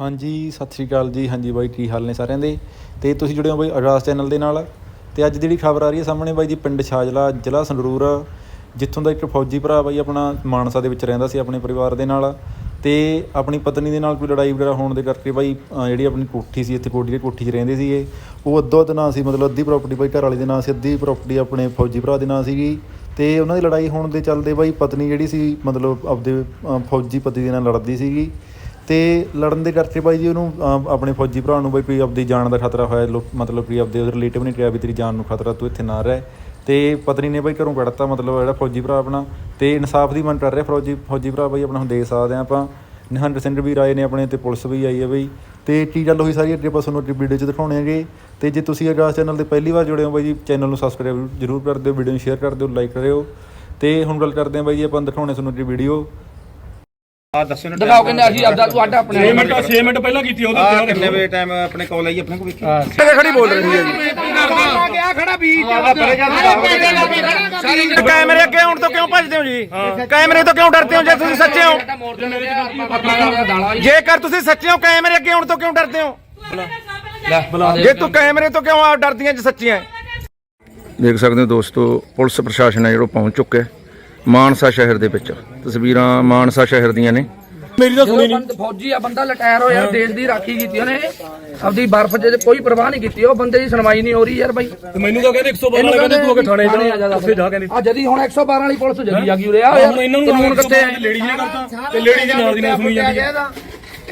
ਹਾਂਜੀ, ਸਤਿ ਸ਼੍ਰੀ ਅਕਾਲ ਜੀ। ਹਾਂਜੀ ਬਾਈ, ਕੀ ਹਾਲ ਨੇ ਸਾਰਿਆਂ ਦੇ? ਤੇ ਤੁਸੀਂ ਜੁੜੇ ਹੋ ਬਾਈ ਅਗਾਸ ਚੈਨਲ ਦੇ ਨਾਲ। ਤੇ ਅੱਜ ਜਿਹੜੀ ਖਬਰ ਆ ਰਹੀ ਹੈ ਸਾਹਮਣੇ ਬਾਈ ਜੀ, ਪਿੰਡ ਛਾਜਲਾ, ਜ਼ਿਲ੍ਹਾ ਸੰਗਰੂਰ, ਜਿੱਥੋਂ ਦਾ ਇੱਕ ਫੌਜੀ ਭਰਾ ਬਾਈ ਆਪਣਾ ਮਾਨਸਾ ਦੇ ਵਿੱਚ ਰਹਿੰਦਾ ਸੀ ਆਪਣੇ ਪਰਿਵਾਰ ਦੇ ਨਾਲ। ਤੇ ਆਪਣੀ ਪਤਨੀ ਦੇ ਨਾਲ ਕੋਈ ਲੜਾਈ ਵਗੈਰਾ ਹੋਣ ਦੇ ਕਰਕੇ ਬਾਈ ਜਿਹੜੀ ਆਪਣੀ ਕੋਠੀ ਸੀ, ਇੱਥੇ ਕੋਠੀ ਦੀ ਕੋਠੀ 'ਚ ਰਹਿੰਦੇ ਸੀਗੇ। ਉਹ ਅੱਧੋ ਅੱਧ ਨਾਂ ਸੀ, ਮਤਲਬ ਅੱਧੀ ਪ੍ਰਾਪਰਟੀ ਬਾਈ ਘਰ ਵਾਲੇ ਦੇ ਨਾਂ ਸੀ, ਅੱਧੀ ਪ੍ਰਾਪਰਟੀ ਆਪਣੇ ਫੌਜੀ ਭਰਾ ਦੇ ਨਾਂ ਸੀਗੀ। ਤੇ ਉਹਨਾਂ ਦੀ ਲੜਾਈ ਹੋਣ ਦੇ ਚੱਲਦੇ ਬਾਈ ਪਤਨੀ ਜਿਹੜੀ ਸੀ, ਮਤਲਬ ਆਪਦੇ ਫੌਜੀ ਪਤੀ ਦੇ ਨਾਲ ਲੜਦੀ ਸੀਗੀ। ਤੇ ਲੜਨ ਦੇ ਕਰਕੇ ਬਾਈ ਜੀ ਉਹਨੂੰ ਅਹ, ਆਪਣੇ ਫੌਜੀ ਭਰਾ ਨੂੰ ਬਾਈ ਵੀ ਆਪਦੀ ਜਾਨ ਦਾ ਖਤਰਾ ਹੋਇਆ ਲੋ ਮਤਲਬ ਵੀ ਆਪਦੇ ਰਿਲੇਟਿਵ ਨੇ ਕਿਹਾ ਵੀ ਤੇਰੀ ਜਾਨ ਨੂੰ ਖਤਰਾ ਤੂੰ ਇੱਥੇ ਨਾ ਰਹਿ। ਤੇ ਪਤਨੀ ਨੇ ਬਾਈ ਘਰੋਂ ਕੱਢਤਾ ਮਤਲਬ ਜਿਹੜਾ ਫੌਜੀ ਭਰਾ ਆਪਣਾ। ਤੇ ਇਨਸਾਫ ਦੀ ਮੰਗ ਕਰ ਰਿਹਾ ਫੌਜੀ ਫੌਜੀ ਭਰਾ ਬਾਈ ਆਪਣਾ ਹੁਣ ਦੇ ਸਕਦੇ ਆ ਆਪਾਂ। ਨਿਹੰਗ ਸਿੰਘ ਵੀ ਰਾਏ ਨੇ ਆਪਣੇ ਤੇ ਪੁਲਿਸ ਵੀ ਆਈ ਹੈ ਬਈ। ਤੇ ਕੀ ਗੱਲ ਹੋਈ ਸਾਰੀ ਅੱਗੇ ਆਪਾਂ ਤੁਹਾਨੂੰ ਅੱਗੇ ਵੀਡੀਓ 'ਚ ਦਿਖਾਉਣੇ ਹੈਗੇ। ਤੇ ਜੇ ਤੁਸੀਂ ਅਗਾਸ ਚੈਨਲ ਤੇ ਪਹਿਲੀ ਵਾਰ ਜੁੜੇ ਹੋ ਬਾਈ ਜੀ ਚੈਨਲ ਨੂੰ ਸਬਸਕ੍ਰਾਈਬ ਜਰੂਰ ਕਰ ਦਿਓ ਵੀਡੀਓ ਨੂੰ ਸ਼ੇਅਰ ਕਰ ਦਿਓ ਲਾਈਕ ਕਰਿਓ। ਤੇ ਹੁਣ ਗੱਲ ਕਰਦੇ ਹਾਂ ਬਾਈ ਜੀ ਆਪਾਂ ਦਿਖਾਉਣੇ ਤੁਹਾਨੂੰ ਅੱਗੇ ਵੀਡੀਓ ਆ ਦੱਸੋ ਨਾ ਦਿਖਾਓ ਕਹਿੰਦੇ ਅਸੀਂ ਆਪਦਾ ਤੂੰ ਅੱਡ ਆਪਣੇ 6 ਮਿੰਟ 6 ਮਿੰਟ ਪਹਿਲਾਂ ਕੀਤੀ ਉਹਦਾ ਆ ਕਿੰਨੇ ਵੇ ਟਾਈਮ ਆਪਣੇ ਕੋਲ ਆਈ ਆਪਣੇ ਕੋਲ ਵੇਖੀ ਖੜੀ ਬੋਲ ਰਹੀ ਹੈ। ਜੀ ਗਿਆ ਖੜਾ ਵੀ ਕੈਮਰੇ ਅੱਗੇ ਆਉਣ ਤੋਂ ਕਿਉਂ ਭੱਜਦੇ ਹੋ ਜੀ? ਕੈਮਰੇ ਤੋਂ ਕਿਉਂ ਡਰਦੇ ਹੋ ਜੇ ਤੁਸੀਂ ਸੱਚੇ ਹੋ? ਜੇਕਰ ਤੁਸੀਂ ਸੱਚੇ ਹੋ ਕੈਮਰੇ ਅੱਗੇ ਆਉਣ ਤੋਂ ਕਿਉਂ ਡਰਦੇ ਹੋ? ਜੇ ਤੂੰ ਕੈਮਰੇ ਤੋਂ ਕਿਉਂ ਆ ਡਰਦੀਆਂ ਜੇ ਸੱਚੀਆਂ? ਦੇਖ ਸਕਦੇ ਹੋ ਦੋਸਤੋ ਪੁਲਿਸ ਪ੍ਰਸ਼ਾਸਨ ਹੈ ਜਿਹੜਾ ਪਹੁੰਚ ਚੁੱਕਿਆ ਹੈ। ਮਾਨਸਾ ਸ਼ਹਿਰ ਦੇ ਵਿੱਚ। ਤਸਵੀਰਾਂ ਮਾਨਸਾ ਸ਼ਹਿਰ ਦੀਆਂ ਨੇ। ਮੇਰੀ ਤਾਂ ਸੁਣੀ ਨਹੀਂ ਬੰਦ ਫੌਜੀ ਆ ਬੰਦਾ ਲਟਾਇਰ ਹੋਇਆ ਦੇਸ਼ ਦੀ ਰਾਖੀ ਕੀਤੀ ਉਹਨੇ। ਆਪਦੀ ਬਰਫ਼ 'ਚ ਕੋਈ ਪਰਵਾਹ ਨਹੀਂ ਕੀਤੀ ਉਹ ਬੰਦੇ ਦੀ ਸੁਣਵਾਈ ਨਹੀਂ ਹੋ ਰਹੀ ਯਾਰ ਬਾਈ। ਤੇ ਮੈਨੂੰ ਤਾਂ ਕਹਿੰਦੇ 112 ਵਾਲੇ ਕਹਿੰਦੇ ਤੂੰ ਅਗੇ ਥਾਣੇ ਜਾ ਉੱਥੇ ਜਾ ਕਹਿੰਦੇ ਆ ਜਦੀ ਹੁਣ 112 ਵਾਲੀ ਪੁਲਿਸ ਜਗੀ ਆ ਗਈ ਉਰੇ ਆ ਹੁਣ ਇਹਨਾਂ ਨੂੰ ਕਾਨੂੰਨ ਕਿੱਥੇ ਹੈ ਲੇਡੀ ਨੇ ਕਰਤਾ ਤੇ ਲੇਡੀ ਦੀ ਨਾਲ ਦੀ ਨਾਲ ਸੁਣੀ ਜਾਂਦੀ ਹੈ।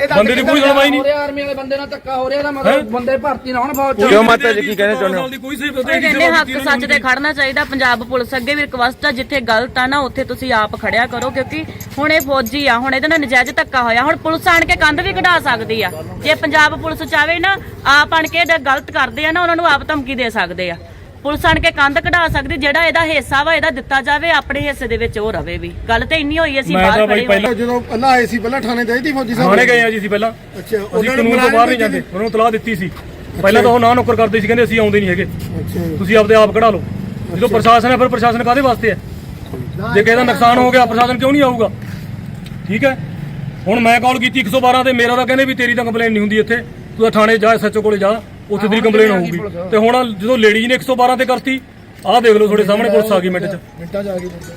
ਬੰਦੇ ਦੀ ਕੋਈ ਸੁਣਵਾਈ ਨਹੀਂ। ਆਰਮੀ ਵਾਲੇ ਬੰਦੇ ਨਾਲ ਧੱਕਾ ਹੋ ਰਿਹਾ ਇਹਦਾ ਮਤਲਬ ਬੰਦੇ ਭਰਤੀ ਨਾ ਹੋਣ ਫੌਜ 'ਚ ਕਿਉਂ ਮਾਤਾ ਜੀ ਕੀ ਕਹਿੰਦੇ ਚਾਹੁੰਦੇ ਹੋ ਕੋਈ ਸੇ ਇਹ ਕਹਿੰਦੇ ਹੱਕ ਸੱਚ ਤੇ ਖੜਨਾ ਚਾਹੀਦਾ ਪੰਜਾਬ ਪੁਲਿਸ ਅੱਗੇ ਵੀ ਰਿਕਵੈਸਟ ਆ ਜਿੱਥੇ ਗਲਤ ਆ ਨਾ ਉੱਥੇ ਤੁਸੀਂ ਆਪ ਖੜਿਆ ਕਰੋ ਕਿਉਂਕਿ ਹੁਣ ਇਹ ਫੌਜੀ ਆ ਹੁਣ ਇਹਦੇ ਨਾਲ ਨਜਾਇਜ਼ ਧੱਕਾ ਹੋਇਆ ਹੁਣ ਪੁਲਿਸ ਆਣ ਕੇ ਕੰਧ ਵੀ ਕਢਾ ਸਕਦੀ ਆ। ਜੇ ਪੰਜਾਬ ਪੁਲਿਸ ਚਾਵੇ ਨਾ ਆਪ ਆਣ ਕੇ ਗਲਤ ਕਰਦੇ ਆ ਨਾ ਉਹਨਾਂ ਨੂੰ ਆਪ ਧਮਕੀ ਦੇ ਸਕਦੇ ਆ। ਪੁਲਿਸ ਆਣ ਕੇ ਕੰਧ ਕਢਾ ਸਕਦੀ ਜਿਹੜਾ ਇਹਦਾ ਹਿੱਸਾ ਵਾ ਇਹਦਾ ਦਿੱਤਾ ਜਾਵੇ ਆਪਣੇ ਹਿੱਸੇ ਦੇ ਵਿੱਚ ਉਹ ਰਵੇ ਵੀ। ਗੱਲ ਤੇ ਇੰਨੀ ਹੋਈ ਅਸੀਂ ਮੈਂ ਬਾਹਰ ਤਾਂ ਖੜੇ ਬਾਈ ਹੋਏ ਪਹਿਲਾਂ ਜਦੋਂ ਪਹਿਲਾਂ ਆਏ ਸੀ ਪਹਿਲਾਂ ਥਾਣੇ ਗਏ ਸੀ ਫੌਜੀ ਸਾਹਿਬ? ਥਾਣੇ ਗਏ ਆ ਜੀ ਅਸੀਂ ਪਹਿਲਾਂ। ਅੱਛਾ ਅਸੀਂ ਉਹਨਾਂ ਕਾਨੂੰਨ ਤੋਂ ਬਾਹਰ ਨਹੀਂ ਜਾਂਦੇ ਉਹਨਾਂ ਨੂੰ ਤਲਾਹ ਦਿੱਤੀ ਸੀ। ਪਹਿਲਾਂ ਤਾਂ ਉਹ ਨਾ ਨੌਕਰ ਕਰਦੇ ਸੀ ਕਹਿੰਦੇ ਅਸੀਂ ਆਉਂਦੇ ਨਹੀਂ ਹੈਗੇ। ਅੱਛਾ। ਤੁਸੀਂ ਆਪਦੇ ਆਪ ਕਢਾ ਲਓ। ਜਦੋਂ ਪ੍ਰਸ਼ਾਸਨ ਹੈ ਫਿਰ ਪ੍ਰਸ਼ਾਸਨ ਕਾਦੇ ਵਾਸਤੇ ਹੈ ਜੇ ਕਿਸੇ ਦਾ ਨੁਕਸਾਨ ਹੋ ਗਿਆ ਪ੍ਰਸ਼ਾਸਨ ਕਿਉਂ ਨਹੀਂ ਆਊਗਾ? ਠੀਕ ਹੈ? ਹੁਣ ਮੈਂ ਕਾਲ ਕੀਤੀ 112 ਤੇ ਮੇਰਾ ਤਾਂ ਕਹਿੰਦੇ ਵੀ ਤੇਰੀ ਤਾਂ ਕੰਪਲੇਨ ਨਹੀਂ ਹੁੰਦੀ ਇੱਥੇ। ਤੂੰ ਤਾਂ ਥਾਣੇ ਜਾ ਸੱਚੋ ਕੋਲੇ ਜਾ। ਉੱਥੇ ਤੇਰੀ ਕੰਪਲੇਨ ਹੋਊਗੀ। ਤੇ ਹੁਣ ਜਦੋਂ ਲੇਡੀ ਨੇ 112 ਤੇ ਕਰਤੀ ਆਹ ਦੇਖ ਲਓ ਤੁਹਾਡੇ ਸਾਹਮਣੇ ਪੁਲਿਸ ਆ ਗਈ ਮਿੰਟ 'ਚ। ਮਿੰਟਾਂ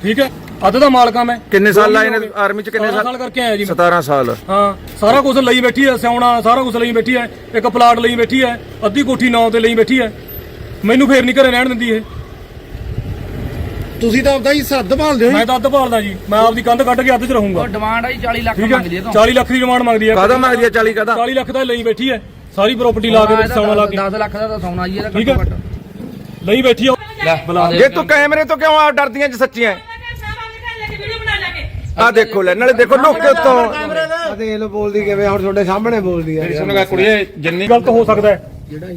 ਠੀਕ ਹੈ? ਅੱਧ ਦਾ ਮਾਲਕਾਂ ਮੈਂ। ਕਿੰਨੇ ਸਾਲ ਲਾਏ ਨੇ ਆਰਮੀ ਚ ਕਿੰਨੇ 17 ਸਾਲ? ਸਾਲ ਕਰਕੇ ਆਇਆ ਜੀ ਮੈਂ। 17 ਸਾਲ। ਹਾਂ ਸਾਰਾ ਕੁਝ ਲਈ ਬੈਠੀ ਹੈ ਸਿਆਉਣਾ ਸਾਰਾ ਕੁਝ ਲਈ ਬੈਠੀ ਹੈ ਇੱਕ ਪਲਾਟ ਲਈ ਬੈਠੀ ਹੈ ਅੱਧੀ ਕੋਠੀ ਨਾਂ ਤੇ ਲਈ ਬੈਠੀ ਹੈ। ਮੈਨੂੰ ਫੇਰ ਨਹੀਂ ਘਰੇ ਰਹਿਣ ਦਿੰਦੀ ਇਹ। ਤੁਸੀਂ ਤਾਂ ਆਪਦਾ ਹੀ ਸਰਦ ਭਾਲਦੇ ਹੋ ਮੈਂ ਤਾਂ ਅੱਧ ਭਾਲਦਾ ਜੀ। ਮੈਂ ਆਪਦੀ ਕੰਧ ਕੱਢ ਕੇ ਅੱਧ 'ਚ ਰਹੂੰਗਾ। ਉਹ ਡਿਮਾਂਡ ਆਈ 40 ਲੱਖ ਮੰਗਦੀ ਹੈ ਤੋਂ 40 ਲੱਖ ਦੀ ਡਿਮਾਂਡ ਮੰਗਦੀ ਹੈ। ਕਾਹਦਾ ਮੰਗਦੀ ਹੈ 40 ਕਾਹਦਾ? 40 ਲੱਖ ਦਾ ਲਈ ਬੈਠੀ ਹੈ। ਸਾਰੀ ਪ੍ਰਾਪਰਟੀ ਲਾ ਕੇ ਵਿੱਚ ਸੌਣਾ ਲਾ ਕੇ। 10 ਲੱਖ ਦਾ ਤਾਂ ਸੌਣਾ ਜੀ ਇਹਦਾ ਠੀਕ ਹੈ? ਘੱਟੋ ਘੱਟ। ਲਈ ਬੈਠੀ ਆ। ਲੈ ਬੁਲਾ ਜੇ ਤੂੰ ਕੈਮਰੇ ਤੋਂ ਕਿਉਂ ਆ ਡਰਦੀਆਂ ਜੇ ਸੱਚੀਆਂ? ਆ ਦੇਖੋ ਲੈ ਨਾਲੇ ਦੇਖੋ ਲੁੱਕ ਕੇ ਉੱਤੋਂ। ਦੇਖ ਲੋ ਬੋਲਦੀ ਕਿਵੇਂ ਹੁਣ ਤੁਹਾਡੇ ਸਾਹਮਣੇ ਬੋਲਦੀ ਹੈ ਸੁਣ ਗਾ ਕੁੜੀਏ ਜਿੰਨੀ ਗਲਤ ਹੋ ਸਕਦਾ ਹੈ।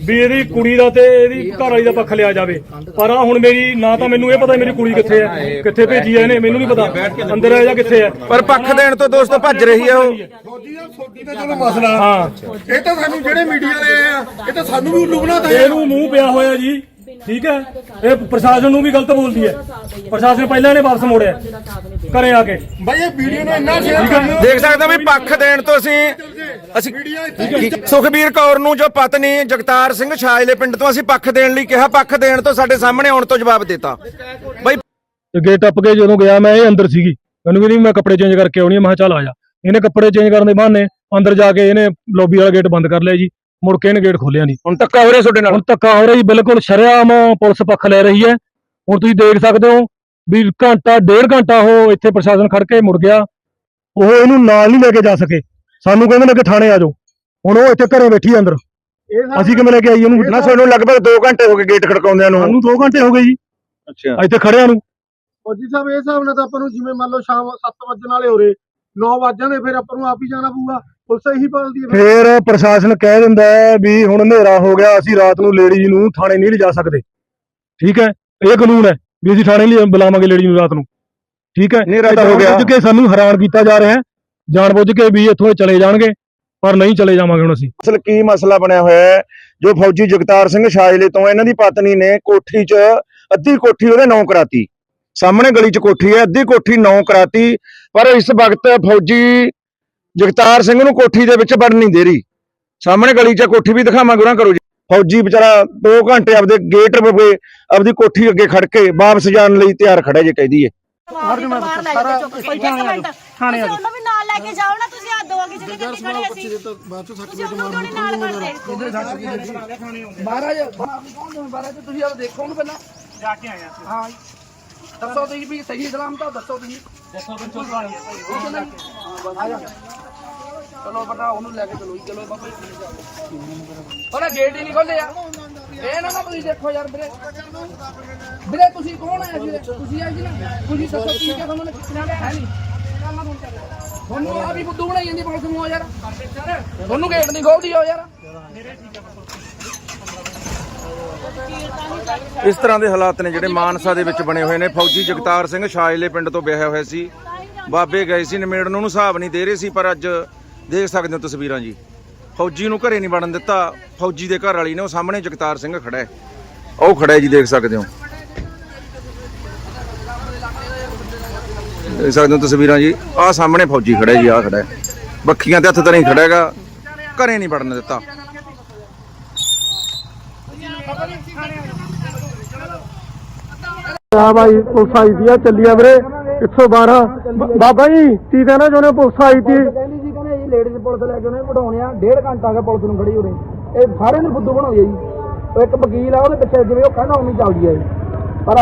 ਵੀ ਇਹਦੀ ਕੁੜੀ ਦਾ ਤੇ ਇਹਦੀ ਘਰ ਵਾਲੀ ਦਾ ਪੱਖ ਲਿਆ ਜਾਵੇ। ਪਰ ਆ ਹੁਣ ਮੇਰੀ ਨਾ ਤਾਂ ਮੈਨੂੰ ਇਹ ਪਤਾ ਮੇਰੀ ਕੁੜੀ ਕਿੱਥੇ ਹੈ ਕਿੱਥੇ ਭੇਜੀ ਹੈ ਇਹਨੇ ਮੈਨੂੰ ਨਹੀਂ ਪਤਾ। ਅੰਦਰ ਹੈ ਜਾਂ ਕਿੱਥੇ ਹੈ। ਪਰ ਪੱਖ ਦੇਣ ਤੋਂ ਦੋਸਤੋ ਭੱਜ ਰਹੀ ਹੈ ਉਹ। ਫੌਜੀ ਦਾ ਸੋਡੀ ਦਾ ਚਲੋ ਮਸਲਾ। ਹਾਂ। ਇਹ ਤਾਂ ਸਾਨੂੰ ਜਿਹੜੇ ਮੀਡੀਆ ਵਾਲੇ ਆ ਇਹ ਤਾਂ ਸਾਨੂੰ ਵੀ ਉੱਲੂ ਬਣਾਤਾ ਇਹਨੂੰ ਮੂੰਹ ਪਿਆ ਹੋਇਆ ਜੀ। ਠੀਕ ਹੈ? ਇਹ ਪ੍ਰਸ਼ਾਸਨ ਨੂੰ ਵੀ ਗਲਤ ਬੋਲਦੀ ਹੈ। ਪ੍ਰਸ਼ਾਸਨ ਪਹਿਲਾਂ ਇਹਨੇ ਵਾਪਸ ਮੋੜਿਆ। ਘਰੇ ਆ ਕੇ। ਬਾਈ ਇਹ ਵੀਡੀਓ ਨੂੰ ਇੰਨਾ ਸ਼ੇਅਰ ਕਰਨਾ। ਦੇਖ ਸਕਦੇ ਹੋ ਵੀ ਪੱਖ ਦੇਣ ਤੋਂ ਅਸੀਂ ਅਸੀਂ ਸੁਖਬੀਰ ਕੌਰ ਨੂੰ ਜੋ ਪਤਨੀ ਜਗਤਾਰ ਸਿੰਘ ਛਾਜਲੇ ਪਿੰਡ ਤੋਂ ਅਸੀਂ ਪੱਖ ਦੇਣ ਲਈ ਕਿਹਾ ਪੱਖ ਦੇਣ ਤੋਂ ਸਾਡੇ ਸਾਹਮਣੇ ਆਉਣ ਤੋਂ ਜਵਾਬ ਦਿੱਤਾ। ਬਈ ਗੇਟ ਟੱਪ ਕੇ ਜਦੋਂ ਗਿਆ ਮੈਂ ਇਹ ਅੰਦਰ ਸੀਗੀ। ਮੈਨੂੰ ਕਹਿੰਦੀ ਮੈਂ ਕੱਪੜੇ ਚੇਂਜ ਕਰਕੇ ਆਉਣੀ ਆ ਮੈਂ ਕਿਹਾ ਚੱਲ ਆ ਜਾ। ਇਹਨੇ ਕੱਪੜੇ ਚੇਂਜ ਕਰਨ ਦੇ ਬਹਾਨੇ ਅੰਦਰ ਜਾ ਕੇ ਇਹਨੇ ਲੌਬੀ ਵਾਲਾ ਗੇਟ ਬੰਦ ਕਰ ਲਿਆ ਜੀ। ਮੁੜ ਕੇ ਇਹਨੇ ਗੇਟ ਖੋਲਿਆ ਨਹੀਂ। ਹੁਣ ਧੱਕਾ ਹੋ ਰਿਹਾ ਤੁਹਾਡੇ ਨਾਲ? ਹੁਣ ਧੱਕਾ ਹੋ ਰਿਹਾ ਜੀ ਬਿਲਕੁਲ ਸ਼ਰੇਆਮ ਪੁਲਿਸ ਪੱਖ ਲੈ ਰਹੀ ਹੈ। ਹੁਣ ਤੁਸੀਂ ਦੇਖ ਸਕਦੇ ਹੋ ਵੀ ਘੰਟਾ ਡੇਢ ਘੰਟਾ ਉਹ ਇੱਥੇ ਪ੍ਰਸ਼ਾਸਨ ਖੜ ਕੇ ਮੁੜ ਗਿਆ। ਉਹ ਇਹਨੂੰ ਨਾਲ ਨਹੀਂ ਲੈ ਕੇ ਜਾ ਸਕੇ। ਸਾਨੂੰ ਕਹਿੰਦੇ ਨੇ ਕਿ ਥਾਣੇ ਆ ਜਾਓ। ਹੁਣ ਉਹ ਇੱਥੇ ਘਰੇ ਬੈਠੀ ਅੰਦਰ। ਅਸੀਂ ਕਿਵੇਂ ਲੈ ਕੇ ਆਈ ਉਹਨੂੰ? ਨਾ ਤੁਹਾਨੂੰ ਲਗਭਗ 2 ਘੰਟੇ ਹੋ ਗਏ ਗੇਟ ਖੜਕਾਉਂਦਿਆਂ ਨੂੰ। ਸਾਨੂੰ 2 ਘੰਟੇ ਹੋ ਗਏ ਜੀ। ਅੱਛਾ। ਇੱਥੇ ਖੜਿਆਂ ਨੂੰ। ਫੌਜੀ ਸਾਹਿਬ ਇਹ ਹਿਸਾਬ ਨਾਲ ਤਾਂ ਆਪਾਂ ਨੂੰ ਜਿਵੇਂ ਮੰਨ ਲਓ ਸ਼ਾਮ 7 ਵਜੇ ਵਾਲੇ ਹੋਰੇ 9 ਵਜੇ ਦੇ ਫਿਰ ਆਪਾਂ ਨੂੰ ਆਪ ਹੀ ਜਾਣਾ ਪਊਗਾ। ਪੁਲਿਸ ਇਹੀ ਭਾਲਦੀ ਹੈ। ਫਿਰ। ਪ੍ਰਸ਼ਾਸਨ ਕਹਿ ਦਿੰਦਾ ਹੈ ਵੀ ਹੁਣ ਹਨੇਰਾ ਹੋ ਗਿਆ ਅਸੀਂ ਰਾਤ ਨੂੰ ਲੇਡੀ ਨੂੰ ਥਾਣੇ ਨਹੀਂ ਲਿਜਾ ਸਕਦੇ। ਠੀਕ ਹੈ? ਇਹ ਕਾਨੂੰਨ ਹੈ ਵੀ ਅਸੀਂ ਥਾਣੇ ਲਈ ਬੁਲਾਵਾਂਗੇ ਲੇਡੀ ਨੂੰ ਰਾਤ ਨੂੰ। ਠੀਕ ਹੈ? ਹਨੇਰਾ ਤਾਂ ਹੋ ਗਿਆ। ਜਾਣਬੁੱਝ ਕੇ ਸਾਨੂੰ ਹੈਰਾਨ ਕੀਤਾ ਜਾ ਰਿਹਾ ਹੈ। ਜਾਣਬੁੱਝ ਕੇ ਵੀ ਇੱਥੋਂ ਇਹ ਚਲੇ ਜਾਣਗੇ ਪਰ ਨਹੀਂ ਚਲੇ ਜਾਵਾਂਗੇ ਹੁਣ ਅਸੀਂ। ਅਸਲ ਕੀ ਮਸਲਾ ਬਣਿਆ ਹੋਇਆ ਹੈ? ਜੋ ਫੌਜੀ ਜਗਤਾਰ ਸਿੰਘ ਛਾਜਲੇ ਤੋਂ ਇਹਨਾਂ ਦੀ ਪਤਨੀ ਨੇ ਕੋਠੀ 'ਚ ਅੱਧੀ ਕੋਠੀ ਉਹਦੇ ਨਾਂ ਕਰਾਤੀ। ਸਾਹਮਣੇ ਗਲੀ 'ਚ ਕੋਠੀ ਹੈ ਅੱਧੀ ਕੋਠੀ ਨਾਂ ਕਰਾਤੀ। ਪਰ ਇਸ ਵਕਤ ਫੌਜੀ ਜਗਤਾਰ ਸਿੰਘ ਨੂੰ ਕੋਠੀ ਦੇ ਵਿੱਚ ਵੜਨ ਨਹੀਂ ਦੇ ਰਹੀ। ਸਾਹਮਣੇ ਗਲੀ 'ਚ ਕੋਠੀ ਵੀ ਦਿਖਾਵਾਂ ਗੁਰਾਂ ਕਰੋ ਜੀ। ਫੌਜੀ ਵਿਚਾਰਾ 2 ਘੰਟੇ ਆਪਦੇ ਗੇਟ ਰੁਪਏ ਆਪਦੀ ਕੋਠੀ ਅੱਗੇ ਖੜ ਕੇ ਵਾਪਸ ਜਾਣ ਲਈ ਤਿਆਰ ਖੜਾ ਜੇ ਕਹਿੰਦੀ ਹੈ ਬਾਹਰ ਲੈ ਜਾਓ ਚੁੱਕ ਕੇ ਇੱਕ ਮਿੰਟ ਤੁਸੀਂ ਉਹਨੂੰ ਵੀ ਨਾਲ ਲੈ ਕੇ ਜਾਓ ਨਾ ਤੁਸੀਂ ਆ ਦੋ ਅੱਗੇ ਜਿਹੜੇ ਗੱਡੀ ਖੜੇ ਅਸੀਂ। ਤੁਸੀਂ ਉਹਨੂੰ ਕਿਉਂ ਨਹੀਂ ਨਾਲ ਕਰਦੇ ਮਹਾਰਾਜ ਕੌਣ ਨੇ ਮਹਾਰਾਜ ਤੁਸੀਂ ਆਪ ਦੇਖੋ ਉਹਨੂੰ ਪਹਿਲਾਂ। ਜਾ ਕੇ ਆਇਆ ਹਾਂ ਦੱਸੋ ਤੁਸੀਂ ਵੀ ਸਹੀ ਇਸਲਾਮ ਤਾਂ ਦੱਸੋ ਤੁਸੀਂ। ਦੱਸੋ ਦੱਸੋ ਚਲੋ ਬਤਾ ਉਹਨੂੰ ਲੈ ਕੇ ਚਲੋ ਜੀ, ਚਲੋ ਬਾਬਾ ਜੀ ਉਹਨੇ ਗੇਟ ਹੀ ਨਹੀਂ ਖੋਲਿਆ ਇਹ ਨਾ ਨਾ ਤੁਸੀਂ ਦੇਖੋ ਯਾਰ ਵੀਰੇ। ਵੀਰੇ ਤੁਸੀਂ ਕੌਣ ਆਏ ਵੀਰੇ ਤੁਸੀਂ ਆਏ ਜੀ ਨਾ। ਤੁਸੀਂ ਦੱਸੋ ਕੀ ਕਿਹਾ ਤੁਹਾਨੂੰ ਕਿਹਨਾਂ ਨੇ ਹੈ ਨਹੀਂ? ਤੁਹਾਨੂੰ ਆ ਵੀ ਬੁੱਧੂ ਬਣਾਈ ਜਾਂਦੀ ਪੁਲਿਸ ਨੂੰ ਯਾਰ। ਤੁਹਾਨੂੰ ਗੇਟ ਨਹੀਂ ਖੋਲਦੀ ਹੋ ਯਾਰ। ਇਸ ਤਰ੍ਹਾਂ ਦੇ ਹਾਲਾਤ ਨੇ ਜਿਹੜੇ ਮਾਨਸਾ ਦੇ ਵਿੱਚ ਬਣੇ ਹੋਏ ਨੇ। ਫੌਜੀ ਜਗਤਾਰ ਸਿੰਘ ਸ਼ਾਇਲੇ ਪਿੰਡ ਤੋਂ ਵਿਆਹਿਆ ਹੋਇਆ ਸੀ। ਬਾਬੇ ਗਏ ਸੀ ਨਿਮੇੜਨ ਨੂੰ ਹਿਸਾਬ ਨਹੀਂ ਦੇ ਰਹੇ ਸੀ ਪਰ ਅੱਜ ਦੇਖ ਸਕਦੇ ਹੋ ਤਸਵੀਰਾਂ ਜੀ। ਫੌਜੀ ਨੂੰ ਘਰੇ ਨਹੀਂ ਵੜਨ ਦਿੱਤਾ। ਫੌਜੀ ਦੇ ਘਰ ਵਾਲੀ ਨੇ ਉਹ ਸਾਹਮਣੇ ਜਗਤਾਰ ਸਿੰਘ ਖੜਾ ਹੈ। ਉਹ ਖੜਾ ਹੈ ਜੀ, ਦੇਖ ਸਕਦੇ ਹੋ। ਦੇਖ ਸਕਦੇ ਹੋ ਤਸਵੀਰਾਂ ਜੀ। ਆਹ ਸਾਹਮਣੇ ਫੌਜੀ ਖੜਾ ਹੈ ਜੀ ਆਹ ਖੜਾ ਹੈ। ਬੱਖੀਆਂ ਤੇ ਹੱਥ ਤਾਂ ਨਹੀਂ ਖੜਾ ਹੈਗਾ। ਘਰੇ ਨਹੀਂ ਵੜਨ ਦਿੱਤਾ। ਆ ਭਾਈ ਪੁਲਿਸ ਆਈ ਸੀ ਆ ਚੱਲੀਆ ਵੀਰੇ 112 ਬਾਬਾ ਜੀ, ਕੀ ਕਹਿਣਾ ਚਾਹੁੰਦੇ ਪੁਲਿਸ ਆਈ ਸੀ। ਲੇਡੀਜ਼ ਪੁਲਿਸ ਲੈ ਕੇ ਉਹਨੇ ਬਿਠਾਉਣੇ ਆ ਡੇਢ ਘੰਟਾ ਹੋ ਗਿਆ ਪੁਲਿਸ ਨੂੰ ਖੜੀ ਉਰੇ ਇਹ ਸਾਰੇ ਨੂੰ ਬੁੱਧੂ ਬਣਾਉਂਦੀ ਆ ਜੀ। ਉਹ ਇੱਕ ਵਕੀਲ ਆ ਉਹਦੇ ਪਿੱਛੇ ਜਿਵੇਂ ਉਹ ਕਹਿੰਦਾ ਉਵੇਂ ਹੀ ਚੱਲਦੀ ਆ ਜੀ। ਪਰ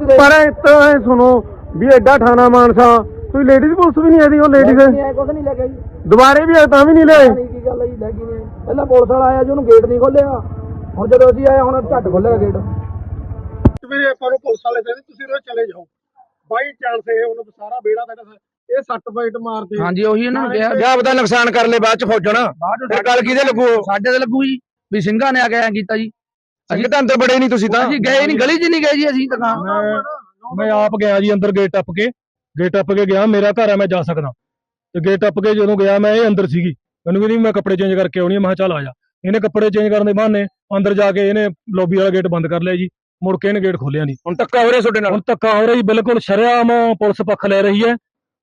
ਤੇ ਪਰ ਇੱਥੇ ਸੁਣੋ ਵੀ ਐਡਾ ਠਾਣਾ ਮਾਨਸਾ ਕੋਈ ਲੇਡੀਜ਼ ਪੁਲਿਸ ਵੀ ਨਹੀਂ ਆਦੀ ਉਹ ਲੇਡੀਜ਼ ਨਹੀਂ ਆਏ ਕੁਝ ਨਹੀਂ ਲੈ ਜੀ ਦੁਬਾਰੇ ਵੀ ਤਾਂ ਵੀ ਨਹੀਂ ਲਿਆਏ। ਕੀ ਗੱਲ ਆ ਜੀ ਲੈ ਗਈ ਨੇ ਪਹਿਲਾਂ ਪੁਲਿਸ ਵਾਲਾ ਆਇਆ ਜੀ ਉਹਨੂੰ ਗੇਟ ਨਹੀਂ ਖੋਲਿਆ ਹੁਣ ਜਦੋਂ ਅਸੀਂ ਆਏ ਹੁਣ ਝੱਟ ਖੋਲਿਆ ਗੇਟ ਵੀਰੇ ਆਪਾਂ ਨੂੰ ਪੁਲਿਸ ਵਾਲੇ ਕਹਿੰਦੇ ਤੁਸੀਂ ਰੋ ਚਲੇ ਜਾਓ। ਬਾਈ ਚਾਂਸ ਇਹ ਉਹਨੂੰ ਸਾਰਾ ਬੇੜਾ ਦਾ ਇਹ ਸੱਟ ਫਾਈਟ ਮਾਰਦੇ। ਹਾਂਜੀ ਉਹੀ ਇਹਨਾਂ ਨੂੰ। ਕਿਹਾ ਜਾਂ ਆਪਦਾ ਨੁਕਸਾਨ ਕਰ ਲੈ ਬਾਅਦ ਚ ਫੌਜਣ ਫਿਰ ਗੱਲ ਕਿਹਦੇ ਲੱਗੂ ਸਾਡੇ ਤੇ ਲੱਗੂ ਜੀ। ਵੀ ਸਿੰਘਾਂ ਨੇ ਆ ਕੇ ਐਂ ਕੀਤਾ ਜੀ। ਅਸੀਂ ਤਾਂ ਅੰਦਰ ਬੜੇ ਨਹੀਂ ਤੁਸੀਂ ਤਾਂ। ਅਸੀਂ ਗਏ ਨਹੀਂ ਗਲੀ 'ਚ ਨਹੀਂ ਗਏ ਜੀ ਅਸੀਂ ਤਾਂ ਮੈਂ ਆਪ ਗਿਆ ਜੀ ਅੰਦਰ ਗੇਟ ਟੱਪ ਕੇ। ਗੇਟ ਟੱਪ ਕੇ ਗਿਆ ਮੇਰਾ ਘਰ ਹੈ ਮੈਂ ਜਾ ਸਕਦਾ। ਤੇ ਗੇਟ ਟੱਪ ਕੇ ਜਦੋਂ ਗਿਆ ਮੈਂ ਇਹ ਅੰਦਰ ਸੀਗੀ। ਮੈਨੂੰ ਕਹਿੰਦੀ ਮੈਂ ਕੱਪੜੇ ਚੇਂਜ ਕਰਕੇ ਆਉਣੀ ਆ। ਮੈਂ ਕਿਹਾ ਚੱਲ ਆ ਜਾ। ਇਹਨੇ ਕੱਪੜੇ ਚੇਂਜ ਕਰਨ ਦੇ ਬਹਾਨੇ ਅੰਦਰ ਜਾ ਕੇ ਇਹਨੇ ਲੌਬੀ ਵਾਲਾ ਗੇਟ ਬੰਦ ਕਰ ਲਿਆ ਜੀ। ਮੁੜ ਕੇ ਇਹਨੇ ਗੇਟ ਖੋਲਿਆ ਨਹੀਂ। ਹੁਣ ਧੱਕਾ ਹੋ ਰਿਹਾ ਤੁਹਾਡੇ ਨਾਲ? ਹੁਣ ਧੱਕਾ ਹੋ ਰਿਹਾ ਜੀ ਬਿਲਕੁਲ ਸ਼ਰੇਆਮ ਪੁਲਿਸ ਪੱਖ ਲੈ ਰਹੀ ਹੈ।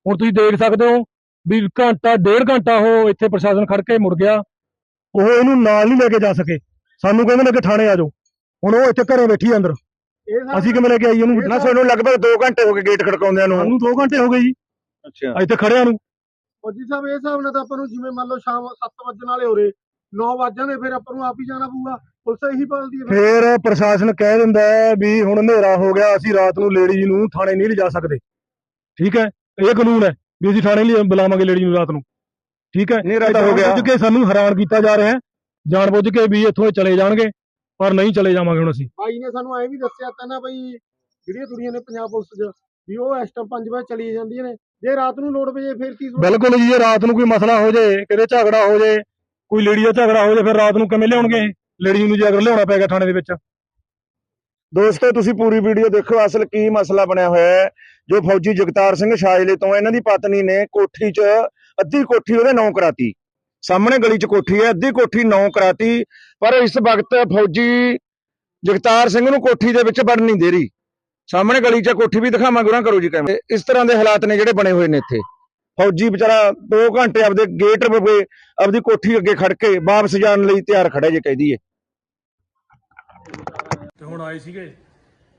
ਹੁਣ ਤੁਸੀਂ ਦੇਖ ਸਕਦੇ ਹੋ ਵੀ ਘੰਟਾ ਡੇਢ ਘੰਟਾ ਉਹ ਇੱਥੇ ਪ੍ਰਸ਼ਾਸਨ ਖੜ ਕੇ ਮੁੜ ਗਿਆ। ਉਹ ਇਹਨੂੰ ਨਾਲ ਨਹੀਂ ਲੈ ਕੇ ਜਾ ਸਕੇ। ਸਾਨੂੰ ਕਹਿੰਦੇ ਨੇ ਕਿ ਥਾਣੇ ਆ ਜਾਓ। ਹੁਣ ਉਹ ਇੱਥੇ ਘਰੇ ਬੈਠੀ ਅੰਦਰ। ਅਸੀਂ ਕਿਵੇਂ ਲੈ ਕੇ ਆਈਏ ਉਹਨੂੰ? ਨਾ ਤੁਹਾਨੂੰ ਲਗਭਗ 2 ਘੰਟੇ ਹੋ ਗਏ ਗੇਟ ਖੜਕਾਉਂਦਿਆਂ ਨੂੰ। ਸਾਨੂੰ 2 ਘੰਟੇ ਹੋ ਗਏ ਜੀ। ਅੱਛਾ। ਇੱਥੇ ਖੜਿਆਂ ਨੂੰ ਫੌਜੀ ਸਾਹਿਬ ਇਹ ਹਿਸਾਬ ਨਾਲ ਤਾਂ ਆਪਾਂ ਨੂੰ ਜਿਵੇਂ ਮੰਨ ਲਓ ਸ਼ਾਮ 7 ਵਜੇ ਨਾਲੇ ਹੋਰੇ 9 ਵਜੇ ਦੇ ਫਿਰ ਆਪਾਂ ਨੂੰ ਆਪ ਹੀ ਜਾਣਾ ਪਊਗਾ। ਪੁਲਿਸ ਇਹੀ ਭਾਲਦੀ ਹੈ। ਫਿਰ। ਪ੍ਰਸ਼ਾਸਨ ਕਹਿ ਦਿੰਦਾ ਹੈ ਵੀ ਹੁਣ ਹਨੇਰਾ ਹੋ ਗਿਆ ਅਸੀਂ ਰਾਤ ਨੂੰ ਲੇਡੀ ਨੂੰ ਥਾਣੇ ਨਹੀਂ ਲਿਜਾ ਸਕਦੇ। ਠੀਕ ਹੈ? ਇਹ ਕਾਨੂੰਨ ਹੈ ਵੀ ਅਸੀਂ ਥਾਣੇ ਲਈ ਬੁਲਾਵਾਂਗੇ ਲੇਡੀ ਨੂੰ ਰਾਤ ਨੂੰ। ਠੀਕ ਹੈ? ਹਨੇਰਾ ਤਾਂ ਹੋ ਗਿਆ। ਜਾਣ ਬੁੱਝ ਕੇ ਸਾਨੂੰ ਹੈਰਾਨ ਕੀਤਾ ਜਾ ਰਿਹਾ ਹੈ। ਜਾਣ ਬੁੱਝ ਕੇ ਵੀ ਇੱਥੋਂ ਇਹ ਚਲੇ ਜਾਣਗੇ ਪਰ ਨਹੀਂ ਚਲੇ ਜਾਵਾਂਗੇ ਹੁਣ ਅਸੀਂ। ਬਾਈ ਨੇ ਸਾਨੂੰ ਐ ਵੀ ਦੱਸਿਆ ਤਾਂ ਨਾ ਬਈ ਜਿਹੜੀਆਂ ਕੁੜੀਆਂ ਨੇ ਪੰਜਾਬ ਪੁਲਿਸ 'ਚ ਵੀ ਉਹ ਇਸ ਟਾਈਮ 5 ਵਜੇ ਚਲੀ ਜਾਂਦੀਆਂ ਨੇ। ਜੇ ਰਾਤ ਨੂੰ ਲੋੜ ਪਏ ਫਿਰ ਕੀ ਸੋਚ- ਬਿਲਕੁਲ ਜੀ ਜੇ ਰਾਤ ਨੂੰ ਕੋਈ ਮਸਲਾ ਹੋ ਜੇ ਕਿਤੇ ਝਗੜਾ ਹੋ ਜੇ ਕੋਈ ਲੇਡੀ ਦਾ ਝਗੜਾ ਹੋ ਜੇ ਫਿਰ ਰਾਤ ਨੂੰ ਕਿਵੇਂ ਲਿਆਉਣਗੇ ਲੇਡੀ ਨੂੰ ਜੇ ਅਗਰ ਲਿਆਉਣਾ ਪਏਗਾ ਥਾਣੇ ਦੇ ਵਿੱਚ। ਦੋਸਤੋ ਤੁਸੀਂ ਪੂਰੀ ਵੀਡੀਓ ਦੇਖੋ ਅਸਲ ਕੀ ਮਸਲਾ ਬਣਿਆ ਹੋਇਆ ਹੈ। ਜੋ ਫੌਜੀ ਜਗਤਾਰ ਸਿੰਘ ਸ਼ਾਇਲੇ ਤੋਂ ਇਹਨਾਂ ਦੀ ਪਤਨੀ ਨੇ ਕੋਠੀ 'ਚ ਅੱਧੀ ਕੋਠੀ ਉਹਦੇ ਨਾਂ ਕਰਾਤੀ। ਸਾਹਮਣੇ ਗਲੀ 'ਚ ਕੋਠੀ ਹੈ, ਅੱਧੀ ਕੋਠੀ ਨਾਂ ਕਰਾਤੀ, ਪਰ ਇਸ ਵਕਤ ਫੌਜੀ ਜਗਤਾਰ ਸਿੰਘ ਨੂੰ ਕੋਠੀ ਦੇ ਵਿੱਚ ਵੜਨ ਨਹੀਂ ਦੇ ਰਹੀ। ਸਾਹਮਣੇ ਗਲੀ 'ਚ ਕੋਠੀ ਵੀ ਦਿਖਾਵਾਂ ਗੁਰਾਂ ਕਰੋ ਜੀ ਕੈਮਰੇ। ਇਸ ਤਰ੍ਹਾਂ ਦੇ ਹਾਲਾਤ ਨੇ ਜਿਹੜੇ ਬਣੇ ਹੋਏ ਨੇ ਇੱਥੇ। ਫੌਜੀ ਵਿਚਾਰਾ 2 ਘੰਟੇ ਆਪਦੇ ਗੇਟ ਰੁਪਏ ਆਪਦੀ ਕੋਠੀ ਅੱਗੇ ਖੜ ਕੇ ਵਾਪਸ ਜਾਣ ਲਈ ਤਿਆਰ ਖੜਾ ਜੇ ਕਹਿਦੀ ਹੈ ਤੇ ਹੁਣ ਆਏ ਸੀਗੇ।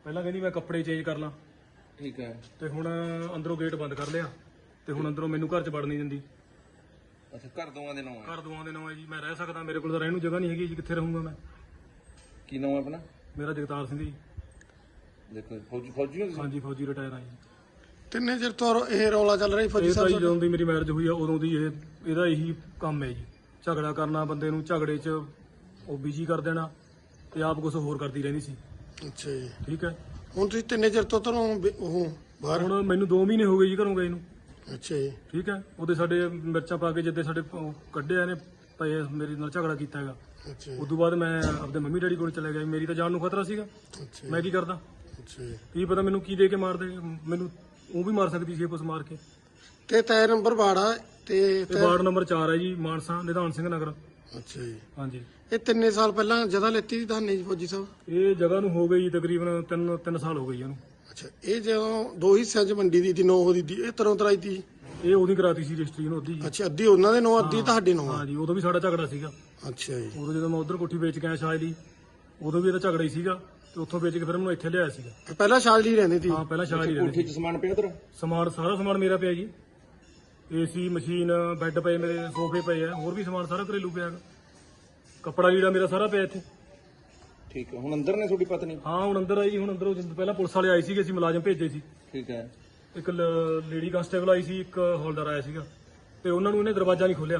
ਪਹਿਲਾਂ ਕਹਿੰਦੀ ਮੈਂ ਕੱਪੜੇ ਚੇਂਜ ਕਰ ਲਾਂ। ਠੀਕ ਹੈ। ਤੇ ਹੁਣ ਅੰਦਰੋਂ ਗੇਟ ਬੰਦ ਕਰ ਲਿਆ ਤੇ ਹੁਣ ਅੰਦਰੋਂ ਮੈਨੂੰ ਘਰ 'ਚ ਵੜ ਨਹੀਂ ਦਿੰਦੀ। ਅੱਛਾ ਘਰ ਦੋਵਾਂ ਦੇ ਨਾਂ ਘਰ ਦੁਆਂ ਦੇ ਨਾਂ ਹੈ ਜੀ ਮੈਂ ਰਹਿ ਸਕਦਾ ਮੇਰੇ ਕੋਲ ਤਾਂ ਰਹਿਣ ਨੂੰ ਜਗ੍ਹਾ ਨਹੀਂ ਹੈਗੀ ਜੀ ਕਿੱਥੇ ਰਹੂੰਗਾ ਮੈਂ? ਕੀ ਨਾਮ ਹੈ ਆਪਣਾ? ਮੇਰਾ ਜਗਤਾਰ ਸਿੰਘ ਜੀ। ਦੇਖੋ ਫੌਜੀ ਫੌਜੀ ਹੋ ਹਾਂਜੀ ਫੌਜੀ ਰਿਟਾਇਰ ਆ ਜੀ। ਕਿੰਨੇ ਚਿਰ ਤੋਂ ਇਹ ਰੌਲਾ ਚੱਲ ਰਿਹਾ ਫੌਜੀ ਇਹ ਤਾਂ ਜੀ ਜਦੋਂ ਦੀ ਮੇਰੀ ਮੈਰਿਜ ਹੋਈ ਆ ਉਦੋਂ ਦੀ ਇਹ ਇਹਦਾ ਇਹੀ ਕੰਮ ਹੈ ਜੀ। ਝਗੜਾ ਕਰਨਾ ਬੰਦੇ ਨੂੰ ਝਗੜੇ 'ਚ ਉਹ ਬਿਜ਼ੀ ਕਰ ਦੇਣਾ ਤੇ ਆਪ ਕੁਝ ਹੋਰ ਕਰਦੀ ਰਹਿੰਦੀ ਸੀ। ਅੱਛਾ ਜੀ। ਠੀਕ ਹੈ? ਹੁਣ ਤੁਸੀਂ ਤਿੰਨੇ ਚਿਰ ਤੋਂ ਤਰੋਂ ਉਹ ਬਾਹਰ ਹੁਣ ਮੈਨੂੰ 2 ਮਹੀਨੇ ਹੋ ਗਏ ਜੀ ਘਰੋਂ ਗਏ ਨੂੰ। ਅੱਛਾ ਜੀ। ਠੀਕ ਹੈ? ਉਹਦੇ ਸਾਡੇ ਮਿਰਚਾਂ ਪਾ ਕੇ ਜਿੱਦੇ ਸਾਡੇ ਉਹ ਕੱਢਿਆ ਨੇ ਪਏ ਮੇਰੇ ਨਾਲ ਝਗੜਾ ਕੀਤਾ ਹੈਗਾ। ਅੱਛਾ ਜੀ। ਉਸ ਤੋਂ ਬਾਅਦ ਮੈਂ ਆਪਦੇ ਮੰਮੀ ਡੈਡੀ ਕੋਲ ਚਲੇ ਗਿਆ ਮੇਰੀ ਤਾਂ ਜਾਨ ਨੂੰ ਖਤਰਾ ਸੀਗਾ। ਅੱਛਾ ਮੈਂ ਕੀ ਕਰਦਾ? ਅੱਛਾ ਜੀ। ਕੀ ਪਤਾ ਮੈਨੂੰ ਕੀ ਦੇ ਕੇ ਮਾਰਦੇ? ਮੈਨੂੰ ਉਹ ਵੀ ਮਾਰ ਸਕਦੀ ਸੀ ਇਹ ਕੁਛ ਮਾਰ ਕੇ। ਤੇ ਤੈ ਨੰਬਰ ਬਾੜਾ ਤੇ ਤੇ ਵਾਰਡ ਨੰਬਰ 4 ਹੈ ਜੀ ਮਾਨਸਾ ਨਿਧਾਨ ਸਿੰਘ ਨਗਰ। ਅੱਛਾ ਜੀ। ਹਾਂਜੀ। ਇਹ ਤਿੰਨੇ ਸਾਲ ਪਹਿਲਾਂ ਜਗ੍ਹਾ ਲੈਤੀ ਸੀ ਤੁਹਾਨੂੰ ਜੀ ਫੌਜੀ ਸਾਹਿਬ? ਇਹ ਜਗ੍ਹਾ ਨੂੰ ਹੋ ਗਈ ਤਕਰੀਬਨ 3 3 ਸਾਲ ਹੋ ਗਈ ਇਹਨੂੰ। ਅੱਛਾ ਇਹ ਜਦੋਂ ਦੋ ਹਿੱਸਿਆਂ 'ਚ ਵੰਡੀ ਦੀ ਸੀ ਨੌ ਦੀ ਸੀ ਇਹ ਤਰ੍ਹਾਂ ਤਰਾਈ ਦੀ ਇਹ ਉਹਦੀ ਕਰਾਤੀ ਸੀ ਰਜਿਸਟਰੀ ਨੂੰ ਅੱਧੀ ਜੀ। ਅੱਛਾ ਅੱਧੀ ਉਹਨਾਂ ਦੇ ਨੋ ਅੱਧੀ ਤੁਹਾਡੇ ਨੋ ਹਾਂ ਜੀ ਉਦੋਂ ਵੀ ਸਾਡਾ ਝਗੜਾ ਸੀਗਾ। ਅੱਛਾ ਜੀ। ਉਦੋਂ ਜਦੋਂ ਮੈਂ ਉਧਰ ਕੋਠੀ ਵੇਚ ਕੇ ਆਇਆ ਸ਼ਾਇਦ ਹੀ ਉਦੋਂ ਵੀ ਇਹਦਾ ਝਗੜਾ ਹੀ ਸੀਗਾ ਤੇ ਉੱਥੋਂ ਵੇਚ ਕੇ ਫਿਰ ਮੈਨੂੰ ਇੱਥੇ ਲਿਆਇਆ ਸੀਗਾ। ਇਹ ਪਹਿਲਾਂ ਸ਼ਾਲਜੀ ਰਹਿੰਦੇ ਸੀ ਹਾਂ ਪਹਿਲਾਂ ਸ਼ਾਇਦ ਹੀ ਰਹਿੰਦੇ ਸੀ। ਸਮਾਨ ਪਿਆ ਉਧਰ? ਸਮਾਨ ਸਾਰਾ ਸਮਾਨ ਮੇਰਾ ਪਿਆ ਜੀ। ਏਸੀ ਮਸ਼ੀਨ ਬੈੱਡ ਪਏ ਮੇਰੇ ਸੋਫੇ ਪਏ ਆ ਹੋਰ ਵੀ ਸਮਾਨ ਸਾਰਾ ਘਰੇਲੂ ਪਿਆ ਹੈਗਾ। ਕੱਪੜਾ ਲੀੜਾ ਮੇਰਾ ਸਾਰਾ ਪਿਆ ਇੱਥੇ। ਠੀਕ ਹੈ ਹੁਣ ਅੰਦਰ ਨੇ ਤੁਹਾਡੀ ਪਤਨੀ? ਹਾਂ ਹੁਣ ਅੰਦਰ ਆਈ ਹੁਣ ਅੰਦਰੋਂ ਜਿੰਦ- ਪਹਿਲਾਂ ਪੁਲਿਸ ਵਾਲੇ ਆਏ ਸੀਗੇ ਅਸੀਂ ਮੁਲਾਜ਼ਮ ਭੇਜੇ ਸੀ। ਠੀਕ ਹੈ। ਇੱਕ ਲੇਡੀ ਕਨਸਟੇਬਲ ਆਈ ਸੀ ਇੱਕ ਹੌਲਦਾਰ ਆਇਆ ਸੀਗਾ। ਤੇ ਉਹਨਾਂ ਨੂੰ ਇਹਨੇ ਦਰਵਾਜ਼ਾ ਨਹੀਂ ਖੋਲਿਆ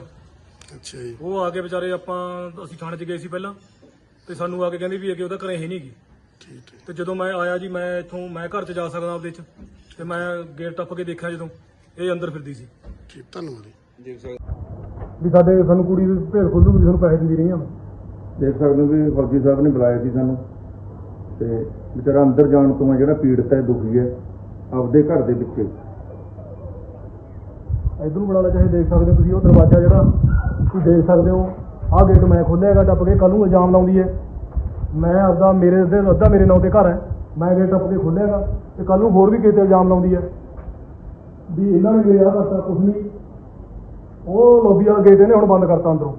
ਅੱਛਾ ਜੀ। ਉਹ ਆ ਕੇ ਵਿਚਾਰੇ ਆਪਾਂ ਅਸੀਂ ਥਾਣੇ 'ਚ ਗਏ ਸੀ ਪਹਿਲਾਂ। ਤੇ ਸਾਨੂੰ ਆ ਕੇ ਕਹਿੰਦੇ ਵੀ ਅੱਗੇ ਉਹਦਾ ਘਰੇ ਹੈ ਨਹੀਂਗੀ ਠੀਕ ਹੈ। ਤੇ ਜਦੋਂ ਮੈਂ ਆਇਆ ਜੀ ਮੈਂ ਇੱਥੋਂ ਮੈਂ ਘਰ 'ਚ ਜਾ ਸਕਦਾ ਆਪਦੇ 'ਚ। ਤੇ ਮੈਂ ਗੇਟ ਟੱਪ ਕੇ ਦੇਖਿਆ ਜਦੋਂ। ਇਹ ਅੰਦਰ ਫਿਰਦੀ ਸੀ। ਠੀਕ ਧੰਨਵਾਦ ਜੀ। ਦੇਖ ਸਕਦੇ ਵੀ ਸਾਡੇ ਸਾਨੂੰ ਕੁੜੀ ਦੇ ਭੇਦ ਖੋਲੂਗੀ ਸਾਨੂੰ ਪੈਸੇ ਦਿੰਦੀ ਰਹੀਆਂ ਦੇਖ ਸਕਦੇ ਹੋ ਵੀ ਫੌਜੀ ਸਾਹਿਬ ਨੇ ਬੁਲਾਇਆ ਸੀ ਸਾਨੂੰ। ਤੇ ਵਿਚਾਰਾ ਅੰਦਰ ਜਾਣ ਤੋਂ ਆ ਜਿਹੜਾ ਪੀੜਤ ਹੈ ਦੁਖੀ ਹੈ ਆਪਦੇ ਘਰ ਦੇ ਵਿੱਚ ਇਧਰ ਨੂੰ ਬਣਾ ਲਾ ਚਾਹੇ ਦੇਖ ਸਕਦੇ ਹੋ ਤੁਸੀਂ ਉਹ ਦਰਵਾਜ਼ਾ ਜਿਹੜਾ ਤੁਸੀਂ ਦੇਖ ਸਕਦੇ ਹੋ ਆਹ ਗੇਟ ਮੈਂ ਖੋਲ੍ਹਿਆਗਾ ਟੱਪ ਕੇ ਕੱਲ ਨੂੰ ਇਲਜ਼ਾਮ ਲਾਉਂਦੀ ਹੈ। ਮੈਂ ਆਪਦਾ ਮੇਰੇ ਅੱਧੇ ਅੱਧਾ ਮੇਰੇ ਨਾਂ ਤੇ ਘਰ ਹੈ। ਮੈਂ ਗੇਟ ਟੱਪ ਕੇ ਖੋਲ੍ਹਿਆਗਾ ਤੇ ਕੱਲ ਨੂੰ ਹੋਰ ਵੀ ਕਿਤੇ ਇਲਜ਼ਾਮ ਲਾਉਂਦੀ ਹੈ। ਵੀ ਇਹਨਾਂ ਨੇ ਗਿਆ ਕਰਤਾ ਕੁਝ ਨਹੀਂ। ਉਹ ਲੋਬੀ ਵਾਲਾ ਗੇਟ ਇਹਨੇ ਹੁਣ ਬੰਦ ਕਰਤਾ ਅੰਦਰੋਂ।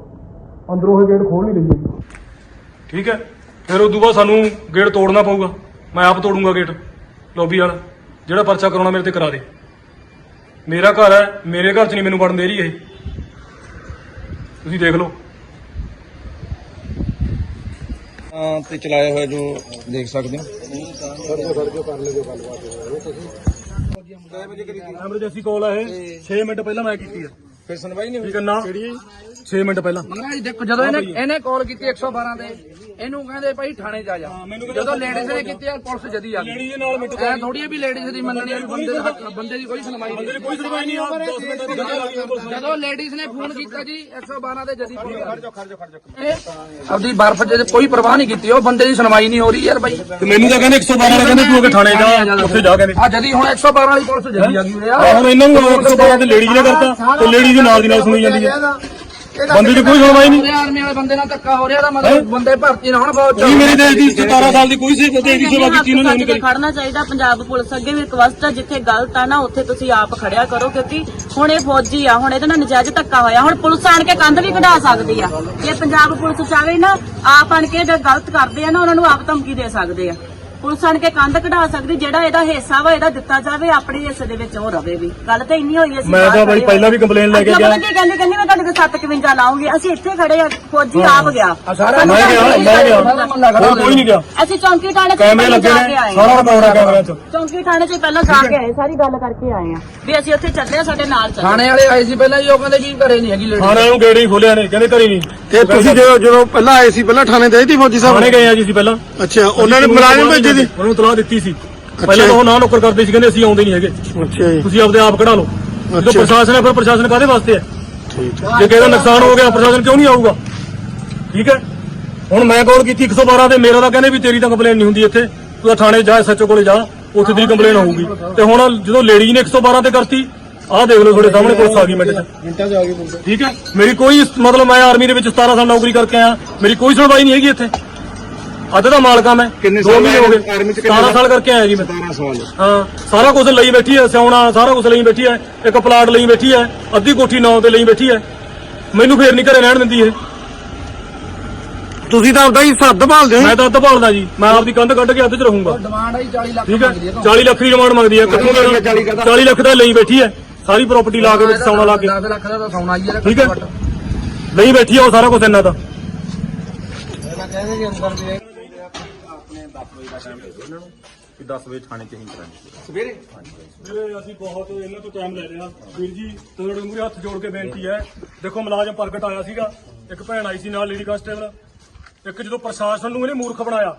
ਅੰਦਰੋਂ ਇਹ ਗੇਟ ਖੋਲ ਨਹੀਂ ਰਹੀ ਠੀਕ ਹੈ। ਫਿਰ ਉਦੋਂ ਬਾਅਦ ਸਾਨੂੰ ਗੇਟ ਤੋੜਨਾ ਪਊਗਾ। ਮੈਂ ਆਪ ਤੋੜੂੰਗਾ ਗੇਟ ਲੋਬੀ ਵਾਲਾ। ਜਿਹੜਾ ਪਰਚਾ ਕਰਾਉਣਾ ਮੇਰੇ ਤੇ ਕਰਾ ਦੇ। ਮੇਰਾ ਘਰ ਹੈ ਮੇਰੇ ਘਰ 'ਚ ਨਹੀਂ ਮੈਨੂੰ ਵੜਨ ਦੇ ਰਹੀ ਇਹ। ਤੁਸੀਂ ਦੇਖ ਲਓ। ਤੇ ਚਲਾਇਆ ਹੋਇਆ ਜੋ ਦੇਖ ਸਕਦੇ ਹੋ। ਐਮਰਜੈਂਸੀ ਕਾਲ ਹੈ ਇਹ। 6 ਮਿੰਟ ਪਹਿਲਾਂ ਮੈਂ ਕੀਤੀ ਹੈ। ਫਿਰ ਸੁਣਵਾਈ ਨਹੀਂ ਠੀਕ ਹੈ ਨਾ। 6 ਮਿੰਟ ਪਹਿਲਾਂ। ਮਹਾਰਾਜ ਦੇਖੋ ਜਦੋਂ ਇਹਨੇ ਇਹਨੇ ਕਾਲ ਕੀਤੀ 112 ਤੇ। ਇਹਨੂੰ ਕਹਿੰਦੇ ਭਾਈ ਥਾਣੇ ਜਾ। ਜਾ ਜਦੋਂ ਲੇਡੀਜ਼ ਨੇ ਕੀਤੀ ਆ ਪੁਲਿਸ ਜਦੀ ਆ ਗਈ। ਲੇਡੀ ਦੇ ਨਾਲ ਮਿੰਟ ਐ ਥੋੜੀ ਆ ਵੀ ਲੇਡੀਜ਼ ਦੀ ਮੰਨਣੀ ਆ ਵੀ ਬੰਦੇ ਦਾ ਹੱਕ- ਬੰਦੇ ਦੀ ਕੋਈ ਸੁਣਵਾਈ ਨਹੀਂ। ਕੋਈ ਸੁਣਵਾਈ ਨਹੀਂ ਆ 10 ਮਿੰਟਾਂ ਦੀ ਗੱਲ ਆ ਗਈ ਜਦੋਂ ਲੇਡੀਜ਼ ਨੇ ਫੋਨ ਕੀਤਾ ਜੀ 112 ਤੇ ਜਦੀ ਫੋਨ ਕਰ। ਦਿਓ ਆਪਦੀ ਬਰਫ਼ ਜੇ ਕੋਈ ਪਰਵਾਹ ਨਹੀਂ ਕੀਤੀ ਉਹ ਬੰਦੇ ਦੀ ਸੁਣਵਾਈ ਨਹੀਂ ਹੋ ਰਹੀ ਯਾਰ ਬਾਈ। ਤੇ ਮੈਨੂੰ ਤਾਂ ਕਹਿੰਦੇ 112 ਵਾਲੇ ਕਹਿੰਦੇ ਤੂੰ ਅੱਗੇ ਥਾਣੇ ਜਾ ਉੱਥੇ ਜਾ ਕਹਿੰਦੇ ਆ ਜਦੀ ਹੁਣ 112 ਵਾਲੀ ਪੁਲਿਸ ਜਦੀ ਆ ਗਈ ਆ ਆ ਹੁਣ ਇਹਨਾਂ ਨੂੰ 112 ਤੇ ਲੇਡੀ ਨੇ ਕਰਤਾ ਤੇ ਲੇਡੀ ਦੇ ਨਾਲ ਦੀ ਨਾਲ ਸੁਣੀ ਜਾਂਦੀ ਹੈ ਬੰਦੇ ਦੀ ਕੋਈ ਸੁਣਵਾਈ ਨਹੀਂ। ਆਰਮੀ ਵਾਲੇ ਬੰਦੇ ਨਾਲ ਧੱਕਾ ਹੋ ਰਿਹਾ ਦਾ ਮਤਲਬ ਬੰਦੇ ਭਰਤੀ ਨਾ ਹੋਣ ਬਹੁਤ ਕੋਈ ਮੇਰੇ ਦੇਸ਼ ਦੀ 17 ਸਾਲ ਦੀ ਕੋਈ ਸੇਵਾ ਦੇਸ਼ ਦੀ ਸੇਵਾ ਕੀਤੀ ਉਹਨਾਂ ਨੇ ਨਹੀਂ ਤੇ ਕਰੀ ਖੜਨਾ ਚਾਹੀਦਾ ਪੰਜਾਬ ਪੁਲਿਸ ਅੱਗੇ ਵੀ ਰਿਕਵੈਸਟ ਆ ਜਿੱਥੇ ਗਲਤ ਆ ਨਾ ਉੱਥੇ ਤੁਸੀਂ ਆਪ ਖੜਿਆ ਕਰੋ ਕਿਉਂਕਿ ਹੁਣ ਇਹ ਫੌਜੀ ਆ ਹੁਣ ਇਹਦੇ ਨਾਲ ਨਜਾਇਜ਼ ਧੱਕਾ ਹੋਇਆ ਹੁਣ ਪੁਲਿਸ ਆਣ ਕੇ ਕੰਧ ਵੀ ਕਢਾ ਸਕਦੀ ਆ। ਜੇ ਪੰਜਾਬ ਪੁਲਿਸ ਚਾਹੇ ਨਾ ਆਪ ਆਣ ਕੇ ਜੇ ਗਲਤ ਕਰਦੇ ਆ ਨਾ ਉਹਨਾਂ ਨੂੰ ਆਪ ਧਮਕੀ ਦੇ ਸਕਦੇ ਆ। ਪੁਲਿਸ ਆਣ ਕੇ ਕੰਧ ਕਢਾ ਸਕਦੀ ਜਿਹੜਾ ਇਹਦਾ ਹਿੱਸਾ ਵਾ ਇਹਦਾ ਦਿੱਤਾ ਜਾਵੇ ਆਪਣੇ ਹਿੱਸੇ ਦੇ ਵਿੱਚ ਉਹ ਰਵੇ ਵੀ। ਗੱਲ ਤਾਂ ਇੰਨੀ ਹੋਈ ਅਸੀਂ ਮੈਂ ਤਾਂ ਬਾਈ। ਪਹਿਲਾਂ ਵੀ ਕੰਪਲੇਨ ਲੈ ਕੇ ਅੱਗੇ ਗਿਆ। ਕੀ ਕਹਿੰਦੇ ਕਹਿੰਦੇ ਮੈਂ ਤੁਹਾਡੇ ਕੋਲ 751 ਲਾਉਂਗੀ। ਅਸੀਂ ਇੱਥੇ ਖੜੇ ਆ ਫੌਜੀ ਆਪ ਗਿਆ। ਸਾਰਾ ਮੈਂ ਗਿਆ ਮੈਂ ਗਿਆ। ਹੋਰ ਕੋਈ ਨਹੀਂ ਗਿਆ। ਅਸੀਂ ਚੌਂਕੀ ਥਾਣੇ ਚ ਕੈਮਰੇ ਪਹਿਲਾਂ ਲੱਗੇ ਨੇ ਸਾਰਾ ਹਾਂ। ਰਿਕਾਰਡ ਹੈ ਕੈਮਰਿਆਂ 'ਚ। ਚੌਂਕੀ ਥਾਣੇ ਚ ਪਹਿਲਾਂ ਜਾ ਕੇ ਆਏ ਸਾਰੀ ਗੱਲ ਕਰਕੇ ਆਏ ਆ ਵੀ ਅਸੀਂ ਉੱਥੇ ਚੱਲੇ ਆ ਸਾਡੇ ਨਾਲ ਚੱਲੇ ਥਾਣੇ ਵਾਲੇ ਆਏ ਸੀ ਪਹਿਲਾਂ ਜੀ ਉਹ ਕਹਿੰਦੇ ਜੀ ਘਰੇ ਨਹੀਂ ਹੈਗੀ ਲੇਡੀ ਥਾਣੇ ਨੂੰ ਗੇੜੇ ਹੀ ਖੋਲਿਆ ਨੇ ਕਹਿੰਦੇ ਘਰੀ ਨਹੀਂ। ਤੇ ਤੁਸੀਂ ਜਦੋਂ ਜਦੋਂ ਪਹਿਲਾਂ ਆਏ ਸੀ ਪਹਿਲਾਂ ਥਾਣੇ ਦੇ ਸੀ ਫੌਜੀ ਥਾਣੇ ਗਏ ਆ ਜੀ ਅਸੀਂ ਪਹਿਲਾਂ। ਅੱਛਾ ਉਹਨਾਂ ਨੇ ਮੁਲਾਜ਼ਮ ਭੇਜੇ ਸੀ? ਉਹਨਾਂ ਨੂੰ ਤਲਾਹ ਦਿੱਤੀ ਸੀ। ਪਹਿਲਾਂ ਤਾਂ ਉਹ ਨਾ ਨੌਕਰ ਕਰਦੇ ਸੀ ਕਹਿੰਦੇ ਅਸੀਂ ਆਉਂਦੇ ਨਹੀਂ ਹੈਗੇ। ਅੱਛਾ ਜੀ। ਤੁਸੀਂ ਆਪਦੇ ਆਪ ਕਢਾ ਲਓ। ਜਦੋਂ। ਪ੍ਰਸ਼ਾਸਨ ਹੈ ਫਿਰ ਪ੍ਰਸ਼ਾਸਨ ਕਾਦੇ ਵਾਸਤੇ ਹੈ? ਠੀਕ ਜੇ ਕਿਸੇ ਦਾ ਨੁਕਸਾਨ ਹੋ ਗਿਆ ਪ੍ਰਸ਼ਾਸਨ ਕਿਉਂ ਨਹੀਂ ਆਊਗਾ? ਠੀਕ ਹੈ? ਹੁਣ ਮੈਂ ਕਾਲ ਕੀਤੀ 112 ਤੇ ਮੇਰਾ ਤਾਂ ਕਹਿੰਦੇ ਵੀ ਤੇਰੀ ਤਾਂ ਕੰਪਲੇਨ ਨਹੀਂ ਹੁੰਦੀ ਇੱਥੇ। ਤੂੰ ਤਾਂ ਥਾਣੇ ਜਾ ਸੱਚੋ ਕੋਲੇ ਜਾ ਉੱਥੇ ਤੇਰੀ ਕੰਪਲੇਨ ਹੋਊਗੀ। ਤੇ ਹੁਣ ਜਦੋਂ ਲੇਡੀ ਨੇ 112 ਤੇ ਕਰਤੀ ਆਹ ਦੇਖ ਲਓ ਤੁਹਾਡੇ ਸਾਹਮਣੇ ਪੁਲਿਸ ਆ ਗਈ ਮਿੰਟ 'ਚ। ਮਿੰਟਾਂ 'ਚ ਆ ਗਏ ਪੁਲਿਸ। ਠੀਕ ਹੈ? ਮੇਰੀ ਕੋਈ ਮਤਲਬ ਮੈਂ ਆਰਮੀ ਦੇ ਵਿੱਚ 17 ਸਾਲ ਨੌਕਰੀ ਕਰਕੇ ਆਇਆ। ਮੇਰੀ ਕੋਈ ਸੁਣਵਾਈ ਨਹੀਂ ਹੈਗੀ ਇੱਥੇ। ਅੱਜ ਦਾ ਮਾਲਕਾਂ ਮੈਂ। ਕਿੰਨੇ ਸਾਲ ਮਹੀਨੇ ਹੋ ਗਏ। ਆਰਮੀ 'ਚ ਕਿੰਨੇ 17 ਸਾਲ? ਕਰਕੇ ਆਇਆ ਜੀ ਮੈਂ। 17 ਸਾਲ। ਹਾਂ ਸਾਰਾ ਕੁਝ ਲਈ ਬੈਠੀ ਹੈ ਸਿਆਉਣਾ ਸਾਰਾ ਕੁਝ ਲਈ ਬੈਠੀ ਹੈ ਇੱਕ ਪਲਾਟ ਲਈ ਬੈਠੀ ਹੈ ਅੱਧੀ ਕੋਠੀ ਨੌ ਤੇ ਲਈ ਬੈਠੀ ਹੈ ਮੈਨੂੰ ਫੇਰ ਨਹੀਂ ਘਰੇ ਰਹਿਣ ਦਿੰਦੀ ਇਹ। ਤੁਸੀਂ ਤਾਂ ਆਪਦਾ ਹੀ ਸੱਦ ਭਾਲਦੇ ਮੈਂ ਤਾਂ ਅੱਧ ਭਾਲਦਾ ਜੀ। ਮੈਂ ਆਪਦੀ ਕੰਧ ਕੱਢ ਕੇ ਅੱਧ ਚ ਰਹੂੰਗਾ। ਡਿਮਾਂਡ ਆਈ 40 ਲੱਖ ਠੀਕ ਹੈ ਮੰਗਦੀ ਹੈ 40 ਲੱਖ ਦੀ ਡਿਮਾਂਡ ਮੰਗਦੀ ਹੈ ਕਿੱਥੋਂ ਦੇਣਾ 40 ਲੱਖ ਦਾ। ਲਈ ਬੈਠੀ ਹੈ ਸਾਰੀ ਪ੍ਰਾਪਰਟੀ ਲਾ ਕੇ ਵਿੱਚ ਸੌਣਾ ਲਾ ਕੇ। 10 ਲੱਖ ਦਾ ਤਾਂ ਸੌਣਾ ਹੀ ਹੈ ਠੀਕ ਹੈ ਲਈ ਬੈਠੀ ਹੈ ਉਹ ਸਾਰਾ ਕੁਝ ਇੰਨਾ ਦਾ ਕਿ 10 ਵਜੇ ਥਾਣੇ 'ਚ ਹੀ ਕਰਾਂਗੇ। ਸਵੇਰੇ? ਵੀਰੇ ਅਸੀਂ ਬਹੁਤ ਇਹਨਾਂ ਤੋਂ ਟਾਈਮ ਲੈ ਲਿਆ ਵੀਰ ਜੀ ਤੁਹਾਡੇ ਮੂਹਰੇ ਹੱਥ ਜੋੜ ਕੇ ਬੇਨਤੀ ਹੈ। ਦੇਖੋ ਮੁਲਾਜ਼ਮ ਪ੍ਰਗਟ ਆਇਆ ਸੀਗਾ। ਇੱਕ ਭੈਣ ਆਈ ਸੀ ਨਾਲ ਲੇਡੀ ਕਾਂਸਟੇਬਲ ਇੱਕ ਜਦੋਂ ਪ੍ਰਸ਼ਾਸਨ ਨੂੰ ਇਹਨੇ ਮੂਰਖ ਬਣਾਇਆ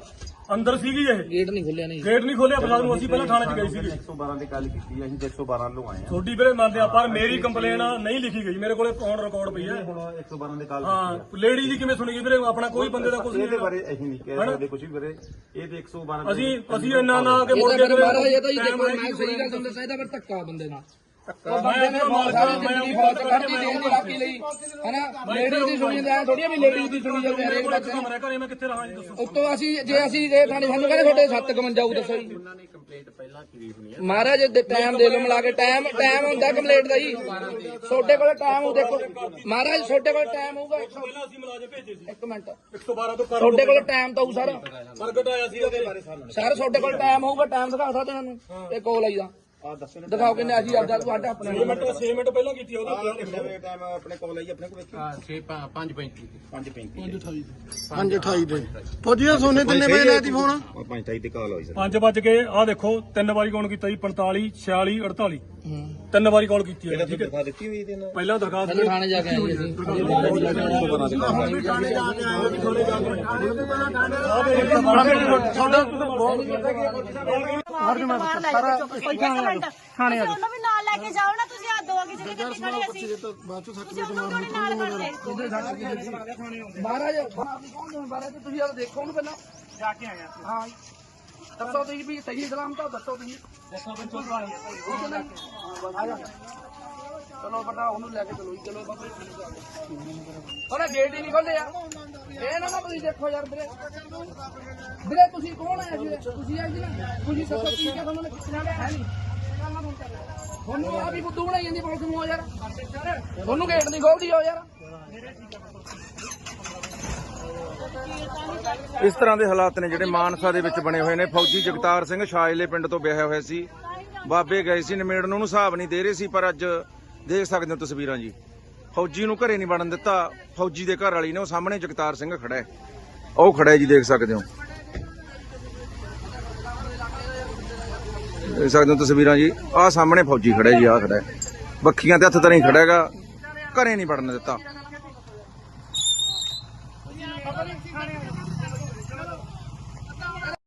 ਅੰਦਰ ਸੀਗੀ ਇਹ। ਗੇਟ ਨਹੀਂ ਖੁੱਲਿਆ ਨਹੀਂ। ਗੇਟ ਨਹੀਂ ਖੋਲਿਆ ਪ੍ਰਸ਼ਾਸਨ ਨੂੰ ਅਸੀਂ ਪਹਿਲਾਂ ਥਾਣੇ 'ਚ ਗਏ ਸੀਗੇ। 112 ਤੇ ਗੱਲ ਕੀਤੀ ਅਸੀਂ 112 ਨੂੰ ਆਏ ਤੁਹਾਡੀ ਵੀਰੇ ਮੰਨਦੇ ਆ ਪਰ ਮੇਰੀ ਕੰਪਲੇਨ ਨਹੀਂ ਲਿਖੀ ਗਈ। ਮੇਰੇ ਕੋਲੇ ਔਨ ਰਿਕਾਰਡ ਪਈ ਹੈ। ਹੁਣ 112 ਦੇ ਕਾਲ ਹਾਂ ਲੇਡੀ ਦੀ ਕਿਵੇਂ ਸੁਣੀ ਵੀਰੇ? ਆਪਣਾ ਕੋਈ ਬੰਦੇ ਦਾ ਕੁਝ ਨਹੀਂ ਇਹਦੇ ਬਾਰੇ ਅਸੀਂ ਨਹੀਂ ਕਹਿ ਸਕਦੇ ਕੁਝ ਵੀ ਵੀਰੇ। ਇਹ ਤੇ 112 ਅਸੀਂ ਅਸੀਂ ਇੰਨਾ ਨਾ ਕਿ ਮੁੜ ਕੇ ਤਾਂ ਫਿਰ ਮਹਾਰਾਜ ਇਹ ਤਾਂ ਜੀ time ਦੇਖੋ ਮੈਂ ਸਹੀ ਗੱਲ ਤੁਹਾਨੂੰ ਦੱਸਾਂ ਇਹਦਾ ਫਿਰ ਧੱਕਾ ਬੰਦੇ ਨਾਲ। ਉਹ ਬੰਦੇ ਨੇ ਬਹੁਤ ਸਾਰੀ ਜ਼ਿੰਦਗੀ ਫੌਜ ਚ ਖੜਦੀ ਦੇਣ ਦੀ ਰਾਖੀ ਲਈ ਹਨਾ ਲੇਡੀਜ਼ ਦੀ ਸੁਣੀ ਜਾਂਦੇ ਥੋੜੀ ਵੀ ਲੇਡੀਜ਼ ਦੀ ਸੁਣੀ ਜਾਂਦੇ ਹਰੇਕ ਬੱਚੇ ਨੂੰ। ਮੈਂ ਘਰੇ ਮੈਂ ਕਿੱਥੇ ਰਹਾਂ ਜੀ ਦੱਸੋ। ਉੱਤੋਂ ਅਸੀਂ ਜੇ ਅਸੀਂ ਇਹ ਥਾਣੇ ਸਾਨੂੰ ਕਹਿੰਦੇ ਤੁਹਾਡੇ 751 ਆਊ ਦੱਸੋ ਜੀ। ਮਹਾਰਾਜ ਦੇ ਟਾਈਮ ਦੇ ਲੋ ਮਿਲਾ ਕੇ ਟਾਈਮ ਟਾਈਮ ਹੁੰਦਾ ਕੰਪਲੀਟ ਦਾ ਜੀ। ਤੁਹਾਡੇ ਕੋਲ ਟਾਈਮ ਹੋ ਦੇਖੋ। ਮਹਾਰਾਜ ਤੁਹਾਡੇ ਕੋਲ ਟਾਈਮ ਹੋਊਗਾ। ਇੱਕ ਪਹਿਲਾਂ ਅਸੀਂ ਮੁਲਾਜ਼ਮ ਭੇਜੇ ਸੀ। ਇੱਕ ਮਿੰਟ। 112 ਤੋਂ ਕਰ ਤੁਹਾਡੇ ਕੋਲ ਟਾਈਮ ਤਾਂ ਹੋਊ ਸਰ। ਪ੍ਰਗਟ ਆਇਆ ਸੀ ਉਹਦੇ। ਬਾਰੇ ਸਰ ਤੁਹਾਡੇ ਕੋਲ ਟਾਈਮ ਹੋਊਗਾ ਟਾਈਮ ਦਿਖਾ ਸਕਦੇ ਸਾਨੂੰ ਇਹ ਕੋਲ ਆਈ ਦਾ। ਦਿਖਾਓ ਕਿੰਨੇ ਅਸੀਂ ਆਪਦਾ ਤੁਹਾਡਾ ਆਪਣਾ 6 ਮਿੰਟ 6 ਮਿੰਟ ਪਹਿਲਾਂ ਕੀਤੀ ਉਹਦਾ ਟਾਈਮ ਆਪਣੇ ਕੋਲ ਆਈ ਆਪਣੇ ਕੋਲ ਵੇਖੀ? ਹਾਂ 6 5 35 5 35 528 ਦੇ। ਫੌਜੀ ਦਾ। ਸੋਨੇ ਕਿੰਨੇ ਵਜੇ ਸੀ ਫੋਨ। 5 28 ਤੇ ਕਾਲ ਹੋਈ ਸਰ। 5 ਵੱਜ ਕੇ ਆ ਦੇਖੋ ਤਿੰਨ ਵਾਰੀ ਕਾਲ ਕੀਤਾ ਜੀ 45 46 48 ਤਿੰਨ ਵਾਰੀ ਕਾਲ ਕੀਤੀ ਹੈ ਠੀਕ ਹੈ ਦਿਖਾ ਦਿੱਤੀ ਹੋਈ ਇਹਦੇ ਨਾਲ ਪਹਿਲਾਂ ਦਰਖਾਸਤ ਥਾਣੇ ਜਾ ਕੇ ਆਏ ਅਸੀਂ ਥਾਣੇ ਵੀ ਨਾਲ ਲੈ ਕੇ ਜਾਓ ਨਾ ਤੁਸੀਂ ਆ ਦੋ ਅੱਗੇ ਜਿਹੜੇ ਗੱਡੀ ਖੜੇ ਅਸੀਂ ਤੁਸੀਂ ਥੋੜੀ ਨਾਲ ਕਰਦੇ ਮਹਾਰਾਜ ਕੌਣ ਮਹਾਰਾਜ ਤੁਸੀਂ ਆ ਦੇਖੋ ਉਹਨੂੰ ਪਹਿਲਾਂ ਜਾ ਕੇ ਆਇਆ ਹਾਂ ਦੱਸੋ ਤੁਸੀਂ ਵੀ ਸਹੀ ਸਲਾਮ ਤਾਂ ਦੱਸੋ ਤੁਸੀਂ ਦੱਸੋ ਬੰਚੋ ਚਲੋ ਬਟਾ ਉਹਨੂੰ ਲੈ ਕੇ ਚਲੋ ਜੀ, ਚਲੋ ਬਾਬੇ ਉਹਨੇ ਗੇਟ ਹੀ ਨਹੀਂ ਖੋਲਿਆ ਇਹ ਨਾ ਨਾ ਤੁਸੀਂ ਦੇਖੋ ਯਾਰ ਵੀਰੇ। ਵੀਰੇ ਤੁਸੀਂ ਕੌਣ ਆਏ ਜੀ? ਤੁਸੀਂ ਆਏ ਜੀ ਨਾ। ਤੁਸੀਂ ਦੱਸੋ ਕੀ ਕਿ ਤੁਹਾਨੂੰ ਕਿੱਥੇ ਲਿਆ ਹੈ ਨਹੀਂ। ਤੁਹਾਨੂੰ ਆ ਵੀ ਬੁੱਧੂ ਬਣਾਈ ਜਾਂਦੀ ਪੁਲਿਸ ਨੂੰ ਯਾਰ। ਤੁਹਾਨੂੰ ਗੇਟ ਨਹੀਂ ਖੋਲਦੀ ਹੋ ਯਾਰ। ਇਸ ਤਰ੍ਹਾਂ ਦੇ ਹਾਲਾਤ ਨੇ ਜਿਹੜੇ ਮਾਨਸਾ ਦੇ ਵਿੱਚ ਬਣੇ ਹੋਏ ਨੇ। ਫੌਜੀ ਜਗਤਾਰ ਸਿੰਘ ਸ਼ਾਇਲੇ ਪਿੰਡ ਤੋਂ ਵਿਆਹਿਆ ਹੋਇਆ ਸੀ। ਬਾਬੇ ਗਏ ਸੀ ਨਿਮੇੜਨ ਨੂੰ ਹਿਸਾਬ ਨਹੀਂ ਦੇ ਰਹੇ ਸੀ, ਪਰ ਅੱਜ ਦੇਖ ਸਕਦੇ ਹੋ ਤਸਵੀਰਾਂ ਜੀ। ਫੌਜੀ ਨੂੰ ਘਰੇ ਨਹੀਂ ਵੜਨ ਦਿੱਤਾ। ਫੌਜੀ ਦੇ ਘਰ ਵਾਲੀ ਨੇ ਉਹ ਸਾਹਮਣੇ ਜਗਤਾਰ ਸਿੰਘ ਖੜਾ ਹੈ। ਉਹ ਖੜਾ ਹੈ ਜੀ, ਦੇਖ ਸਕਦੇ ਹੋ। ਦੇਖ ਸਕਦੇ ਹੋ ਤਸਵੀਰਾਂ ਜੀ। ਆਹ ਸਾਹਮਣੇ ਫੌਜੀ ਖੜਾ ਹੈ ਜੀ, ਆਹ ਖੜਾ ਹੈ। ਬੱਖੀਆਂ ਤੇ ਹੱਥ ਧਰੀ ਖੜਾ ਹੈਗਾ। ਘਰੇ ਨਹੀਂ ਵੜਨ ਦਿੱਤਾ।